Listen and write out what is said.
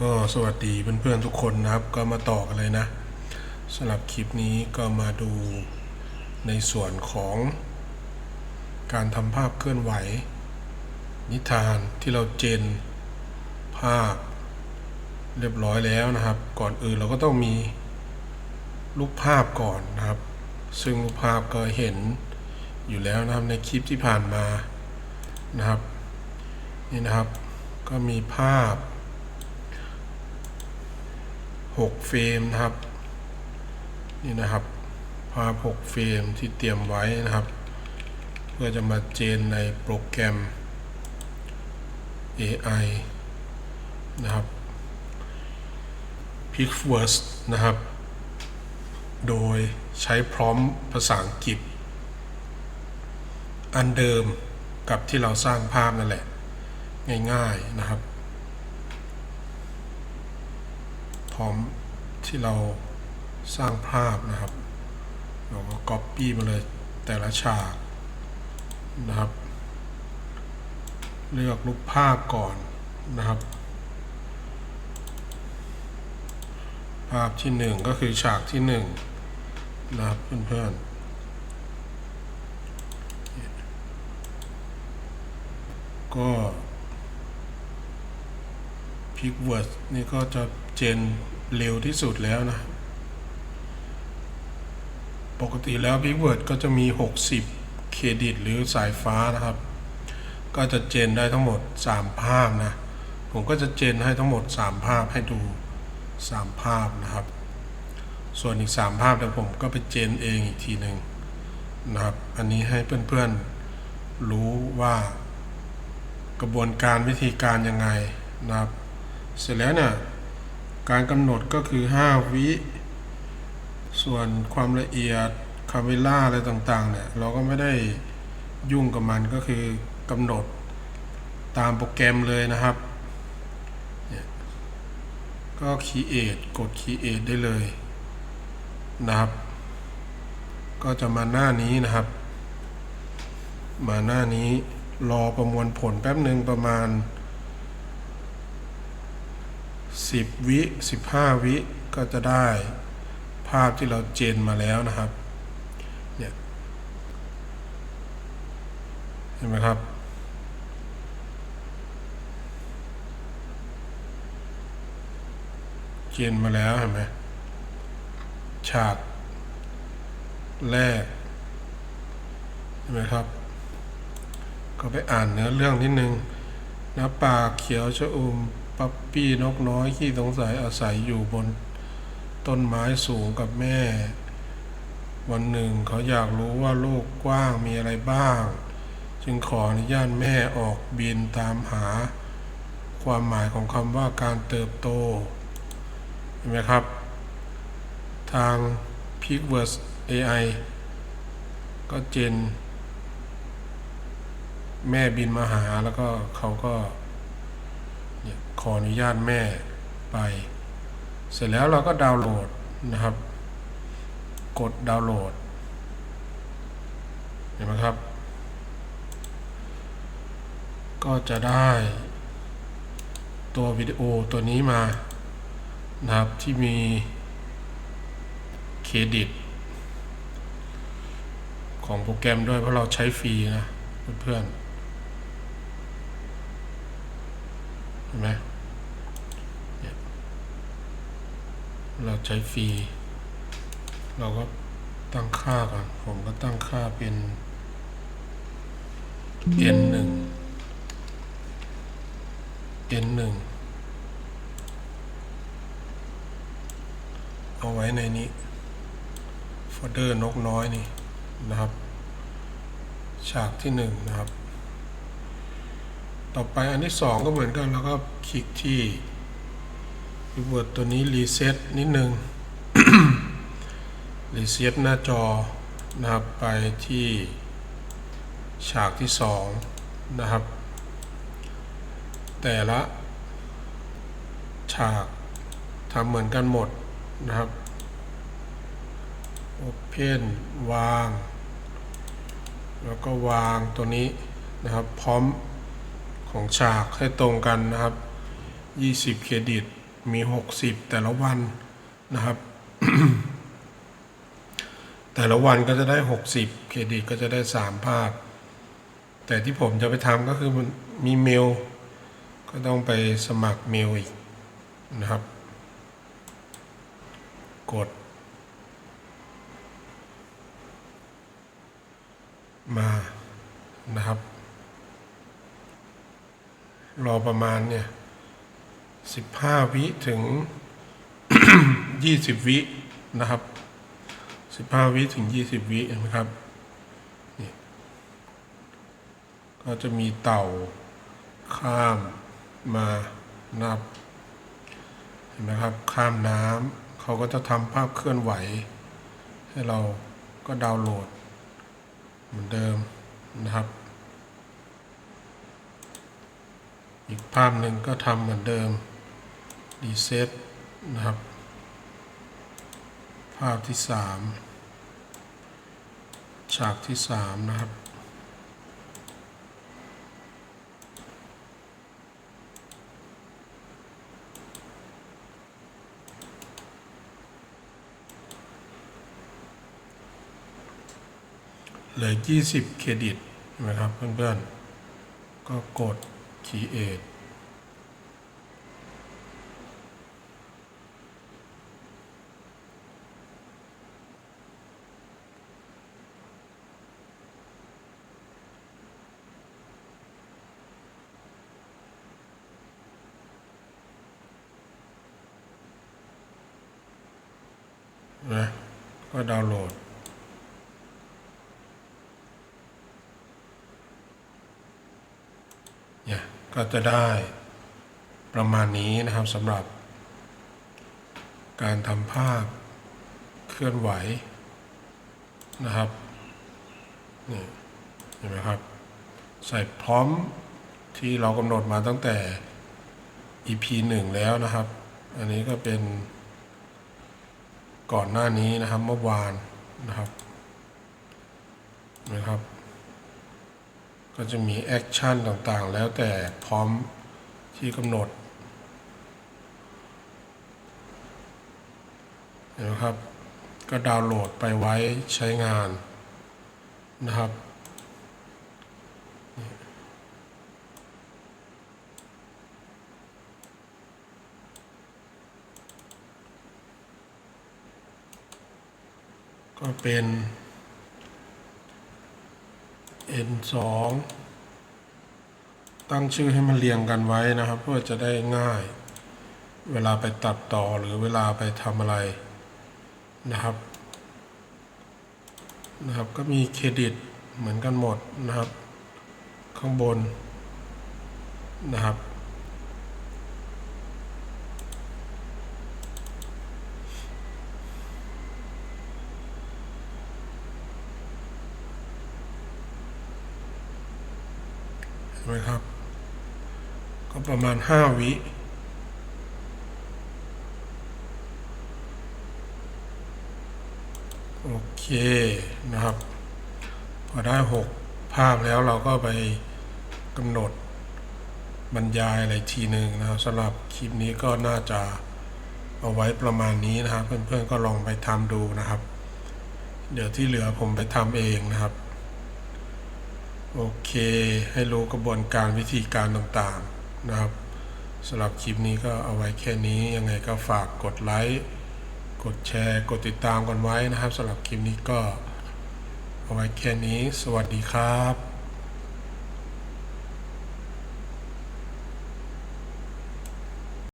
ก็สวัสดีเพื่อนๆทุกคนนะครับ ก็มาต่อกันเลยนะสำหรับคลิปนี้ก็มาดูในส่วนของการทำภาพเคลื่อนไหว นิทานที่เราเจนภาพเรียบร้อยแล้วนะครับ ก่อนอื่นเราก็ต้องมีรูปภาพก่อนนะครับ ซึ่งรูปภาพก็เห็นอยู่แล้วนะครับในคลิปที่ผ่านมานะครับนี่นะครับ ก็มีภาพ 6เฟรมนะครับ นี่นะครับภาพ6เฟรมที่เตรียมไว้นะครับ เพื่อจะมาเจนในโปรแกรม AI นะครับ Pixverse นะครับ โดยใช้พร้อมภาษาอังกฤษ อันเดิมกับที่เราสร้างภาพนั่นแหละ ง่ายๆนะครับ พร้อมที่เราสร้างภาพนะครับเราก็ Copy มาเลยแต่ละฉากนะครับ เลือกรูปภาพก่อนนะครับ ภาพที่หนึ่งก็คือฉากที่หนึ่งนะครับเพื่อนๆก็ พิกเวิร์ดนี่ก็จะเจนเร็วที่สุดแล้วนะ ปกติแล้วพิกเวิร์ดก็จะมี 60 เครดิตหรือสายฟ้านะครับ ก็จะเจนได้ทั้งหมด 3 ภาพนะ ผมก็จะเจนให้ทั้งหมด 3 ภาพให้ดู 3 ภาพนะครับ ส่วนอีก 3 ภาพเดี๋ยวผมก็ไปเจนเองอีกทีหนึ่งนะครับ อันนี้ให้เพื่อนๆรู้ว่ากระบวนการวิธีการยังไงนะครับ เสร็จแล้วเนี่ยการกำหนดก็คือ 5 วิ ส่วนความละเอียดคาเมล่าอะไรต่างๆเนี่ยเราก็ไม่ได้ยุ่งกับมันก็คือกำหนดตามโปรแกรมเลยนะครับเนี่ยก็ Create กด Create ได้เลยนะครับ ก็จะมาหน้านี้นะครับ มาหน้านี้รอประมวลผลแป๊บหนึ่งประมาณ 10 วิ 15 วิก็จะได้ภาพที่เราเจนมาแล้วนะครับเนี่ยเห็นไหมครับเจนมาแล้วเห็นไหมฉากแรกเห็นไหมครับ ก็ไปอ่านเนื้อเรื่องนิดนึงน้ำป่าเขียวชะอุ่ม ปั๊ปปี้นกน้อยขี้สงสัยอาศัยอยู่บนต้นไม้สูงกับแม่ วันหนึ่งเขาอยากรู้ว่าโลกกว้างมีอะไรบ้าง จึงขออนุญาตแม่ออกบินตามหา ความหมายของคำว่าการเติบโต เห็นไหมครับ ทาง p i c v e r s AI ก็เจน แม่บินมาหาแล้วก็เขาก็ ขออนุญาตแม่ไป เสร็จแล้วเราก็ดาวน์โหลดนะครับ กดดาวน์โหลด เห็นไหมครับ ก็จะได้ตัววิดีโอตัวนี้มานะครับที่มีเครดิต ของโปรแกรมด้วยเพราะเราใช้ฟรีนะเพื่อนๆเห็นไหมเนี่ย เราใช้ฟรี เราก็ตั้งค่าก่อน ผมก็ตั้งค่าเป็น n หนึ่ง n หนึ่งเอาไว้ในนี้โฟลเดอร์นกน้อยนี่นะครับ ฉากที่หนึ่งนะครับ ต่อไปอันที่สองก็เหมือนกัน แล้วก็คลิกที่ รีเวิร์ดตัวนี้รีเซ็ตนิดนึงรีเซ็ตหน้าจอนะครับไปที่ฉากที่สองนะครับ แต่ละ ฉากทำเหมือนกันหมดนะครับ Open วาง แล้วก็วางตัวนี้นะครับ พร้อมของฉากให้ตรงกันนะครับ 20 เครดิต มีหกสิบแต่ละวันนะครับ แต่ละวันก็จะได้หกสิบเครดิตก็จะได้สามภาพ แต่ที่ผมจะไปทำก็คือมันมีเมล ก็ต้องไปสมัครเมลอีกนะครับ กด มานะครับ รอประมาณเนี่ย สิบห้าวิถึงยี่สิบวินะครับสิบห้าวิถึงยี่สิบวินะครับนี่ก็จะมีเต่าข้ามมานับเห็นไหมครับ ข้ามน้ำเขาก็จะทำภาพเคลื่อนไหว ให้เราก็ดาวน์โหลด เหมือนเดิมนะครับอีกภาพหนึ่งก็ทำเหมือนเดิม รีเซ็ตนะครับ ภาพที่สามฉากที่สามนะครับ เหลือ 20 เครดิตใช่ไหมครับเพื่อนๆ ก็กด create นะ ก็ดาวน์โหลด เนี่ยก็จะได้ประมาณนี้นะครับสำหรับ การทำภาพเคลื่อนไหวนะครับนี่เห็นไหมครับ ใส่พร้อมที่เรากำหนดมาตั้งแต่ EP หนึ่งแล้วนะครับ อันนี้ก็เป็น ก่อนหน้านี้นะครับเมื่อวานนะครับนะครับ ก็จะมีแอคชั่นต่างๆ แล้วแต่พร้อมที่กำหนดนไหมครับ ก็ดาวน์โหลดไปไว้ใช้งานนะครับ ก็เป็น N2 ตั้งชื่อให้มันเรียงกันไว้นะครับ เพื่อจะได้ง่าย เวลาไปตัดต่อหรือเวลาไปทำอะไรนะครับนะครับ ก็มีเครดิตเหมือนกันหมดนะครับ ข้างบนนะครับ นไหมครับ ก็ประมาณห้าวิโอเคนะครับ พอได้หกภาพแล้วเราก็ไปกำหนดบรรยายอะไรทีหนึ่งนะครับสำหรับคลิปนี้ก็น่าจะเอาไว้ประมาณนี้นะครับ เพื่อนๆก็ลองไปทำดูนะครับ เดี๋ยวที่เหลือผมไปทำเองนะครับ โอเค ให้รู้กระบวนการวิธีการต่างๆนะครับสำหรับคลิปนี้ก็เอาไว้แค่นี้ยังไงก็ฝากกดไลค์กดแชร์ กดติดตามกันไว้นะครับสำหรับคลิปนี้ก็เอาไว้แค่นี้ สวัสดีครับ